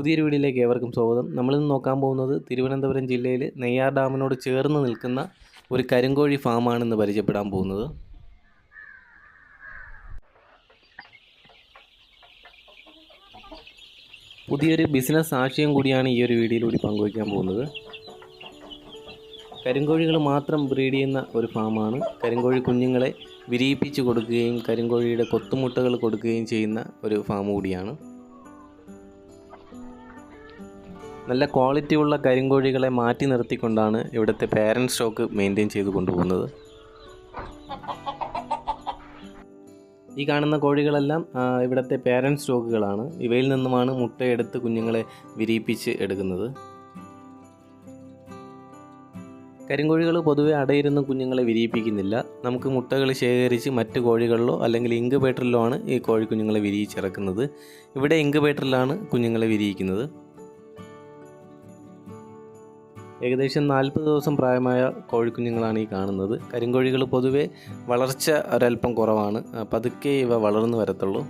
പുതിയൊരു വീഡിയോയിലേക്ക് ഏവർക്കും സ്വാഗതം. നമ്മളിന്ന് നോക്കാൻ പോകുന്നത് തിരുവനന്തപുരം ജില്ലയിൽ നെയ്യാർ ഡാമിനോട് ചേർന്ന് നിൽക്കുന്ന ഒരു കരിങ്കോഴി ഫാമാണെന്ന് പരിചയപ്പെടാൻ പോകുന്നത്. പുതിയൊരു ബിസിനസ് ആശയം കൂടിയാണ് ഈ ഒരു വീഡിയോയിലൂടെ പങ്കുവയ്ക്കാൻ പോകുന്നത്. കരിങ്കോഴികൾ മാത്രം ബ്രീഡ് ചെയ്യുന്ന ഒരു ഫാമാണ്. കരിങ്കോഴി കുഞ്ഞുങ്ങളെ വിരിയിപ്പിച്ച് കൊടുക്കുകയും കരിങ്കോഴിയുടെ കൊത്തുമുട്ടകൾ കൊടുക്കുകയും ചെയ്യുന്ന ഒരു ഫാം കൂടിയാണ്. നല്ല ക്വാളിറ്റി ഉള്ള കരിങ്കോഴികളെ മാറ്റി നിർത്തിക്കൊണ്ടാണ് ഇവിടുത്തെ പാരന്റ് സ്റ്റോക്ക് മെയിന്റെയിൻ ചെയ്ത് കൊണ്ടുപോകുന്നത്. ഈ കാണുന്ന കോഴികളെല്ലാം ഇവിടുത്തെ പാരന്റ് സ്റ്റോക്കുകളാണ് ഇവയിൽ നിന്നുമാണ് മുട്ടയെടുത്ത് കുഞ്ഞുങ്ങളെ വിരിയിപ്പിച്ച് എടുക്കുന്നത്. കരിങ്കോഴികൾ പൊതുവെ അടയിരുന്ന് കുഞ്ഞുങ്ങളെ വിരിയിപ്പിക്കുന്നില്ല. നമുക്ക് മുട്ടകൾ ശേഖരിച്ച് മറ്റ് കോഴികളിലോ അല്ലെങ്കിൽ ഇങ്കുബേറ്ററിലോ ആണ് ഈ കോഴിക്കുഞ്ഞുങ്ങളെ വിരിയിച്ചിറക്കുന്നത്. ഇവിടെ ഇങ്കുബേറ്ററിലാണ് കുഞ്ഞുങ്ങളെ വിരിയിക്കുന്നത്. ഏകദേശം നാൽപ്പത് ദിവസം പ്രായമായ കോഴിക്കുഞ്ഞുങ്ങളാണ് ഈ കാണുന്നത്. കരിങ്കോഴികൾ പൊതുവേ വളർച്ച ഒരല്പം കുറവാണ്. പതുക്കെ ഇവ വളർന്നു വരത്തുള്ളൂ.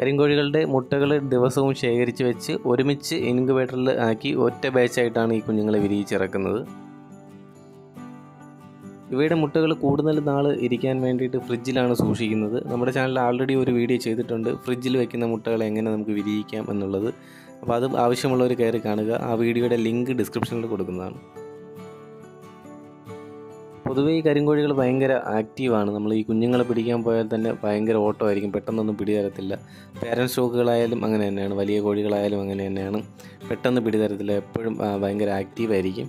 കരിങ്കോഴികളുടെ മുട്ടകൾ ദിവസവും ശേഖരിച്ച് വെച്ച് ഒരുമിച്ച് ഇൻക്യുബേറ്ററിൽ ആക്കി ഒറ്റ ബാച്ചായിട്ടാണ് ഈ കുഞ്ഞുങ്ങളെ വിരിയിച്ചിറക്കുന്നത്. ഇവയുടെ മുട്ടകൾ കൂടുതൽ നാൾ ഇരിക്കാൻ വേണ്ടിയിട്ട് ഫ്രിഡ്ജിലാണ് സൂക്ഷിക്കുന്നത്. നമ്മുടെ ചാനലിൽ ആൾറെഡി ഒരു വീഡിയോ ചെയ്തിട്ടുണ്ട്. ഫ്രിഡ്ജിൽ വെക്കുന്ന മുട്ടകൾ എങ്ങനെ നമുക്ക് വിരിയിക്കാം എന്നുള്ളത്. അപ്പോൾ അത് ആവശ്യമുള്ളവർ കയറി കാണുക. ആ വീഡിയോയുടെ ലിങ്ക് ഡിസ്ക്രിപ്ഷനിൽ കൊടുക്കുന്നതാണ്. പൊതുവേ ഈ കരിങ്കോഴികൾ ഭയങ്കര ആക്റ്റീവാണ് നമ്മൾ ഈ കുഞ്ഞുങ്ങളെ പിടിക്കാൻ പോയാൽ തന്നെ ഭയങ്കര ഓട്ടമായിരിക്കും പെട്ടെന്നൊന്നും പിടിതരത്തില്ല. പേരൻസ് സ്റ്റോക്കുകളായാലും അങ്ങനെ തന്നെയാണ്. വലിയ കോഴികളായാലും അങ്ങനെ തന്നെയാണ്. പെട്ടെന്ന് പിടിതരത്തില്ല. എപ്പോഴും ഭയങ്കര ആക്റ്റീവായിരിക്കും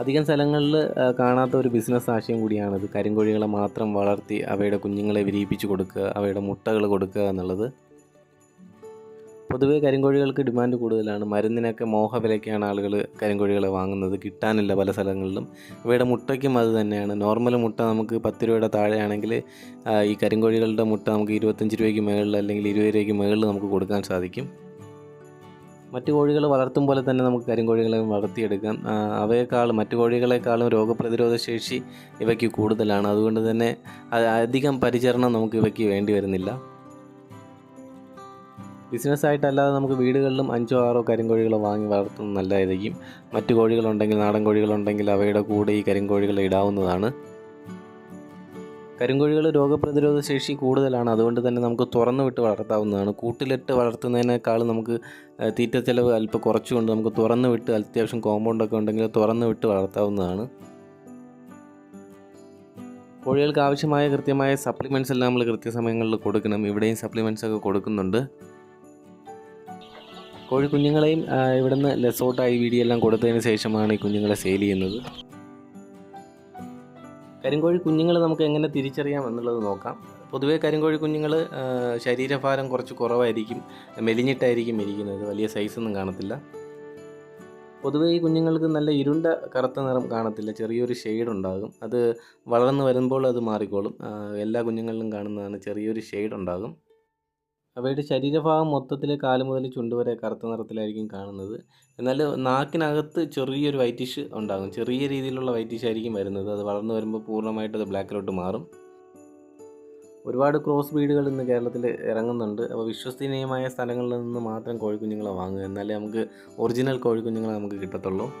അധികം സ്ഥലങ്ങളിൽ കാണാത്ത ഒരു ബിസിനസ് ആശയം കൂടിയാണിത് കരിങ്കോഴികളെ മാത്രം വളർത്തി അവയുടെ കുഞ്ഞുങ്ങളെ വിരിയിപ്പിച്ച് കൊടുക്കുക അവയുടെ മുട്ടകൾ കൊടുക്കുക എന്നുള്ളത്. പൊതുവേ കരിങ്കോഴികൾക്ക് ഡിമാൻഡ് കൂടുതലാണ്. മരുന്നിനൊക്കെ മോഹവിലയ്ക്കാണ് ആളുകൾ കരിങ്കോഴികളെ വാങ്ങുന്നത്. കിട്ടാനില്ല പല സ്ഥലങ്ങളിലും. ഇവയുടെ മുട്ടയ്ക്കും അത് തന്നെയാണ്. നോർമൽ മുട്ട നമുക്ക് പത്ത് രൂപയുടെ താഴെയാണെങ്കിൽ ഈ കരിങ്കോഴികളുടെ മുട്ട നമുക്ക് ഇരുപത്തഞ്ച് രൂപയ്ക്ക് മുകളിൽ അല്ലെങ്കിൽ ഇരുപത് രൂപയ്ക്ക് മുകളിൽ നമുക്ക് കൊടുക്കാൻ സാധിക്കും. മറ്റു കോഴികൾ വളർത്തും പോലെ തന്നെ നമുക്ക് കരിങ്കോഴികളെ വളർത്തിയെടുക്കാം. അവയെക്കാളും മറ്റു കോഴികളെക്കാളും രോഗപ്രതിരോധ ശേഷി ഇവയ്ക്ക് കൂടുതലാണ്. അതുകൊണ്ട് തന്നെ അധികം പരിചരണം നമുക്ക് ഇവയ്ക്ക് വേണ്ടി വരുന്നില്ല. ബിസിനസ് ആയിട്ടല്ലാതെ നമുക്ക് വീടുകളിലും അഞ്ചോ ആറോ കരിങ്കോഴികളോ വാങ്ങി വളർത്തുന്നത് നല്ലതായിരിക്കും. മറ്റു കോഴികളുണ്ടെങ്കിൽ നാടൻ കോഴികളുണ്ടെങ്കിൽ അവയുടെ കൂടെ ഈ കരിങ്കോഴികളെ ഇടാവുന്നതാണ്. കരിങ്കോഴികൾ രോഗപ്രതിരോധ ശേഷി കൂടുതലാണ്. അതുകൊണ്ട് തന്നെ നമുക്ക് തുറന്നു വിട്ട് വളർത്താവുന്നതാണ്. കൂട്ടിലിട്ട് വളർത്തുന്നതിനേക്കാൾ നമുക്ക് തീറ്റ ചിലവ് അല്പം കുറച്ചുകൊണ്ട് നമുക്ക് തുറന്നു വിട്ട് അത്യാവശ്യം കോമ്പൗണ്ടൊക്കെ ഉണ്ടെങ്കിൽ തുറന്നു വിട്ട് വളർത്താവുന്നതാണ്. കോഴികൾക്ക് ആവശ്യമായ കൃത്യമായ സപ്ലിമെന്റ്സ് എല്ലാം നമ്മൾ കൃത്യസമയങ്ങളിൽ കൊടുക്കണം. ഇവിടെയും സപ്ലിമെന്റ്സ് ഒക്കെ കൊടുക്കുന്നുണ്ട്. കോഴി കുഞ്ഞുങ്ങളെയും ഇവിടുന്ന് ലെസോട്ടായി വീഡിയോ എല്ലാം കൊടുത്തതിന് ശേഷമാണ് ഈ കുഞ്ഞുങ്ങളെ സെയിൽ ചെയ്യുന്നത്. കരിങ്കോഴി കുഞ്ഞുങ്ങൾ നമുക്ക് എങ്ങനെ തിരിച്ചറിയാം എന്നുള്ളത് നോക്കാം. പൊതുവേ കരിങ്കോഴി കുഞ്ഞുങ്ങൾ ശരീരഭാരം കുറച്ച് കുറവായിരിക്കും മെലിഞ്ഞിട്ടായിരിക്കും ഇരിക്കുന്നത് വലിയ സൈസൊന്നും കാണത്തില്ല. പൊതുവേ ഈ കുഞ്ഞുങ്ങൾക്ക് നല്ല ഇരുണ്ട കറുത്ത നിറം കാണത്തില്ല ചെറിയൊരു ഷെയ്ഡ് ഉണ്ടാകും. അത് വളർന്നു വരുമ്പോൾ അത് മാറിക്കോളും. എല്ലാ കുഞ്ഞുങ്ങളിലും കാണുന്നതാണ് ചെറിയൊരു ഷെയ്ഡ് ഉണ്ടാകും. അവയുടെ ശരീരഭാഗം മൊത്തത്തിൽ കാൽ മുതൽ ചുണ്ട് വരെ കറുത്ത നിറത്തിലായിരിക്കും കാണുന്നത്. എന്നാൽ നാക്കിനകത്ത് ചെറിയൊരു വൈറ്റിഷ് ഉണ്ടാകും. ചെറിയ രീതിയിലുള്ള വൈറ്റിഷ് ആയിരിക്കും വരുന്നത്. അത് വളർന്നു വരുമ്പോൾ പൂർണമായിട്ട് അത് ബ്ലാക്കിലോട്ട് മാറും. ഒരുപാട് ക്രോസ് ബ്രീഡുകൾ ഇന്ന് കേരളത്തിൽ ഇറങ്ങുന്നുണ്ട്. അപ്പോൾ വിശ്വസനീയമായ സ്ഥലങ്ങളിൽ നിന്ന് മാത്രം കോഴിക്കുഞ്ഞുങ്ങളെ വാങ്ങുക. എന്നാലേ നമുക്ക് ഒറിജിനൽ കോഴിക്കുഞ്ഞുങ്ങളെ നമുക്ക് കിട്ടത്തുള്ളൂ.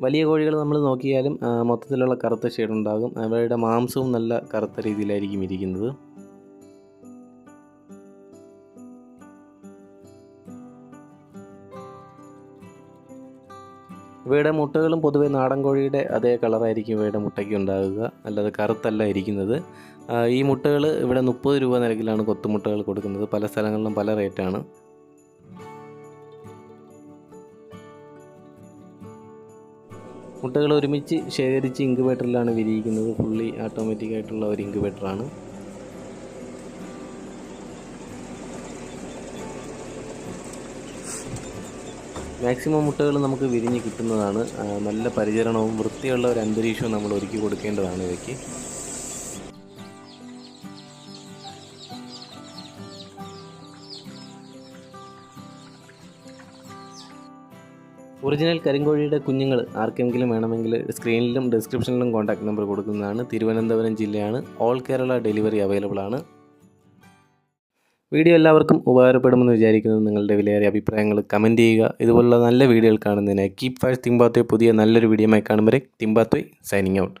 വലിയ കോഴികൾ നമ്മൾ നോക്കിയാലും മൊത്തത്തിലുള്ള കറുത്ത ഷെയ്ഡ് ഉണ്ടാകും. അവയുടെ മാംസവും നല്ല കറുത്ത രീതിയിലായിരിക്കും ഇരിക്കുന്നത്. ഇവയുടെ മുട്ടകളും പൊതുവേ നാടൻ കോഴിയുടെ അതേ കളറായിരിക്കും ഇവയുടെ മുട്ടയ്ക്ക് ഉണ്ടാകുക. അല്ലാതെ കറുത്തല്ല ഇരിക്കുന്നത്. ഈ മുട്ടകൾ ഇവിടെ മുപ്പത് രൂപ നിരക്കിലാണ് കൊത്തുമുട്ടകൾ കൊടുക്കുന്നത്. പല സ്ഥലങ്ങളിലും പല റേറ്റാണ്. മുട്ടകൾ ഒരുമിച്ച് ശേഖരിച്ച് ഇൻക്യുബേറ്ററിലാണ് വിരിയിക്കുന്നത്. ഫുള്ളി ആയിട്ടുള്ള ഒരു ഇൻക്യുബേറ്ററാണ്. മാക്സിമം മുട്ടകൾ നമുക്ക് വിരിഞ്ഞ് കിട്ടുന്നതാണ്. നല്ല പരിചരണവും വൃത്തിയുള്ള ഒരു അന്തരീക്ഷവും നമ്മൾ ഒരുക്കി കൊടുക്കേണ്ടതാണ് ഇവയ്ക്ക്. ഒറിജിനൽ കരിങ്കോഴിയുടെ കുഞ്ഞുങ്ങൾ ആർക്കെങ്കിലും വേണമെങ്കിൽ സ്ക്രീനിലും ഡിസ്ക്രിപ്ഷനിലും കോൺടാക്ട് നമ്പർ കൊടുക്കുന്നതാണ്. തിരുവനന്തപുരം ജില്ലയാണ്. ഓൾ കേരള ഡെലിവറി അവൈലബിൾ ആണ്. വീഡിയോ എല്ലാവർക്കും ഉപകാരപ്പെടുമെന്ന് വിചാരിക്കുന്നത് നിങ്ങളുടെ വിലയേറിയ അഭിപ്രായങ്ങൾ കമന്റ് ചെയ്യുക. ഇതുപോലുള്ള നല്ല വീഡിയോകൾ കാണുന്നതിനായി കീപ് ഫാഷ് തിമ്പാത്തോയ് പുതിയ നല്ലൊരു വീഡിയോ കാണും വരെ തിമ്പാത്തോയ് സൈനിങ് ഔട്ട്